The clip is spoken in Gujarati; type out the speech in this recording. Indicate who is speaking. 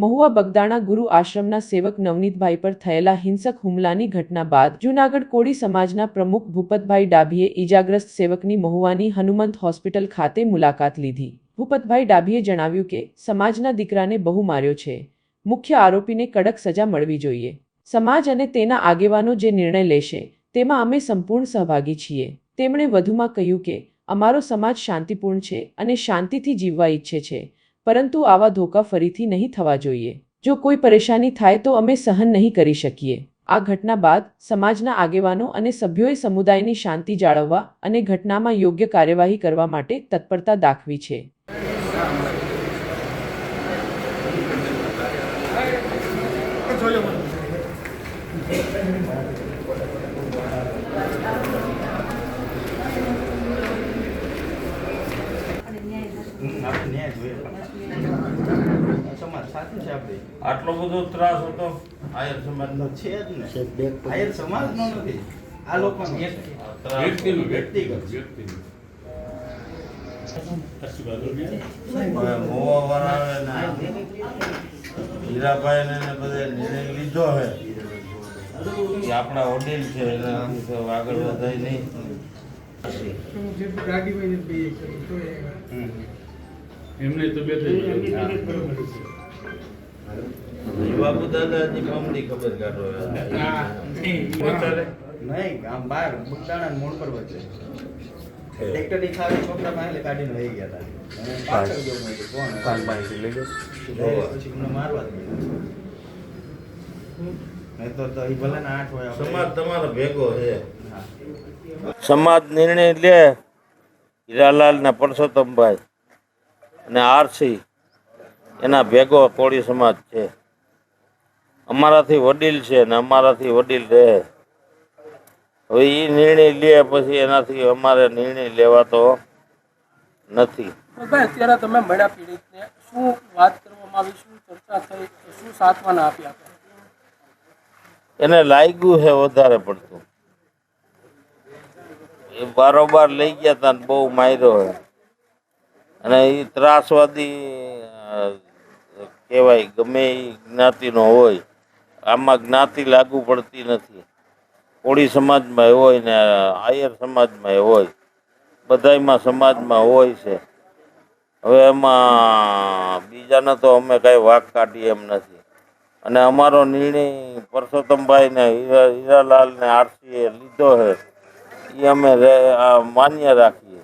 Speaker 1: મહુવા બગદાણા ગુરુ આશ્રમના સેવક નવનીતભાઈ પર થયેલા હિંસક હુમલાની ઘટના બાદ જૂનાગઢ કોળી સમાજના પ્રમુખ ભૂપતભાઈ ડાભીએ ઈજાગ્રસ્ત સેવકની મહુવાની હનુમંત હોસ્પિટલ ખાતે મુલાકાત લીધી. ભૂપતભાઈ ડાભીએ જણાવ્યું કે, સમાજના દીકરાને બહુ માર્યો છે. મુખ્ય આરોપીને કડક સજા મળવી જોઈએ. સમાજ અને તેના આગેવાનો જે નિર્ણય લેશે, તેમાં અમે સંપૂર્ણ સહભાગી છીએ. તેમણે વધુમાં કહ્યું કે, અમારો સમાજ શાંતિપૂર્ણ છે અને શાંતિથી જીવવા ઈચ્છે છે. પરંતુ આવા ધોકા ફરીથી નહીં થવા જોઈએ. જો કોઈ પરેશાની થાય તો અમે સહન નહીં કરી શકીએ. આ ઘટના બાદ સમાજના આગેવાનો અને સભ્યોએ સમુદાયની શાંતિ જાળવવા અને ઘટનામાં યોગ્ય કાર્યવાહી કરવા માટે તત્પરતા દાખવી છે
Speaker 2: હમ, આપણે ન્યાય જોઈએ સમાજ સાચું છે આપણે
Speaker 3: આટલો બધો ત્રાસ હતો આયર સમાજનો
Speaker 2: છે જ ને. આયર સમાજનો નથી. આ લોકો
Speaker 3: ત્રાસ.
Speaker 2: વ્યક્તિગત. વ્યક્તિગત.
Speaker 3: હવે ને. હીરાભાઈને ને બધે નિર્ણય લીધો હે. આપણા વડીલ છે આગળ વધાય નહીં.
Speaker 4: એમને તો બે
Speaker 3: બાબુ દાદાજી પમની ખબર કાઢો
Speaker 2: નહીં આમ બહાર બુકદાણા મૂળ પર વચ્ચે. ટ્રેક્ટરની ખાલી છોકરા પાસે કાઢીને વહી ગયા હતા પાછળ ગયો મેં કીધું, કોણ? પછી મને મારવા જ નહીં તો તો ભલે ને આઠ હોય
Speaker 3: સમાજ તમારો ભેગો છે. સમાજ નિર્ણય લે. હીરાલાલ ના પરસોત્તમભાઈ. અને આરસી એના ભેગો કોળી સમાજ છે. અમારાથી વડીલ છે ને અમારાથી વડીલ રહે. હવે એ નિર્ણય લે પછી એનાથી અમારે નિર્ણય લેવાતો નથી.
Speaker 5: અત્યારે તમે મળ્યા પીડિતને શું વાત કરવામાં આવી શું ચર્ચા થઈ શું સાંત્વના આપી
Speaker 3: એને લાગ્યું છે વધારે પડતું. એ બારોબાર લઈ ગયા હતા ને બહુ માર્યો છે અને એ ત્રાસવાદી કહેવાય ગમે એ જ્ઞાતિનો હોય, આમાં જ્ઞાતિ લાગુ પડતી નથી. કોળી સમાજમાં હોય ને, આયર સમાજમાં હોય, બધાયમાં સમાજમાં હોય છે. હવે એમાં બીજાને તો અમે કાંઈ વાક કાઢીએ એમ નથી. અને અમારો નિર્ણય પરસોત્તમભાઈને હીરા હીરાલાલને આરસીએ લીધો છે એ અમે માન્ય રાખીએ.